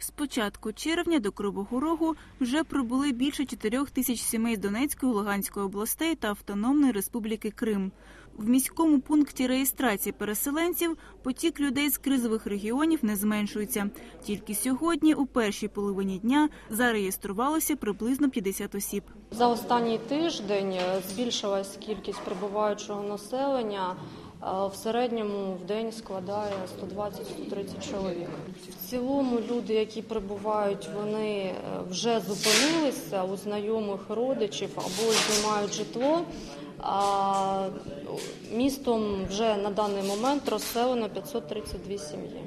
З початку червня до Кривого Рогу вже прибули більше 4 тисяч сімей з Донецької, Луганської областей та Автономної Республіки Крим. В міському пункті реєстрації переселенців потік людей з кризових регіонів не зменшується. Тільки сьогодні, у першій половині дня, зареєструвалося приблизно 50 осіб. За останній тиждень е, збільшилась кількість прибуваючого населення. В середньому в день складає 120-130 чоловік. В цілому люди, які прибувають, вони е, вже зупинилися у знайомих родичів або знімають житло. А містом вже на даний момент розселено 532 сім'ї.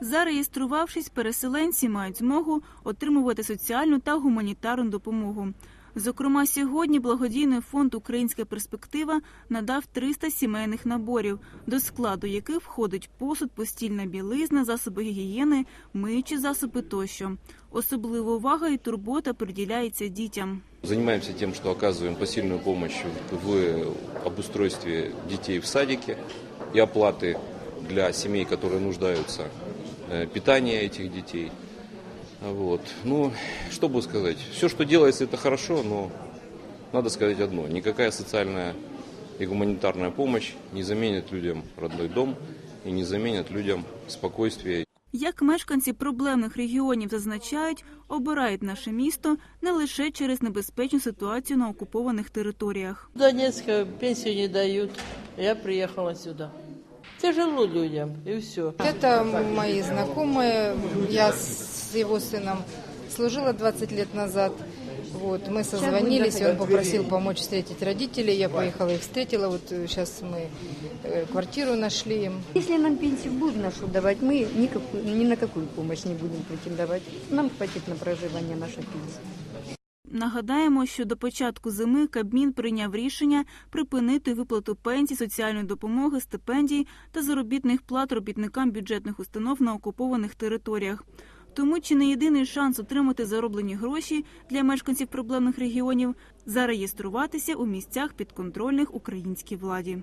Зареєструвавшись, переселенці мають змогу отримувати соціальну та гуманітарну допомогу. Зокрема, сьогодні благодійний фонд Українська перспектива надав 300 сімейних наборів, до складу яких входить посуд, постільна білизна, засоби гігієни, миючі засоби тощо. Особлива увага і турбота приділяється дітям. Занимаемся тем, что оказываем посильную помощь в обустройстве детей в садике и оплаты для семей, которые нуждаются, э, питания этих детей. Вот. Ну, что бы сказать, все, что делается, это хорошо, но надо сказать одно, никакая социальная и гуманитарная помощь не заменит людям родной дом и не заменит людям спокойствие Як мешканці проблемних регіонів зазначають, обирають наше місто не лише через небезпечну ситуацію на окупованих територіях. В Донецке пенсию не дают. Я приехала сюда. Тяжело людям, и все. Это мои знакомые. Я с его сыном служила 20 лет назад. Вот, мы созвонились, и он попросил помочь встретить родителей. Я поехала их встретила. Вот сейчас мы э, квартиру нашли им. Если нам пенсию будут нашу давать, мы никакую, ни на какую помощь не будем претендовать. Нам хватит на проживание нашей пенсии. Нагадаємо, що до початку зими Кабмін прийняв рішення припинити виплату пенсій, соціальної допомоги, стипендій та заробітних плат робітникам бюджетних установ на окупованих територіях. Тому чи не єдиний шанс отримати зароблені гроші для мешканців проблемних регіонів зареєструватися у місцях підконтрольних українській владі.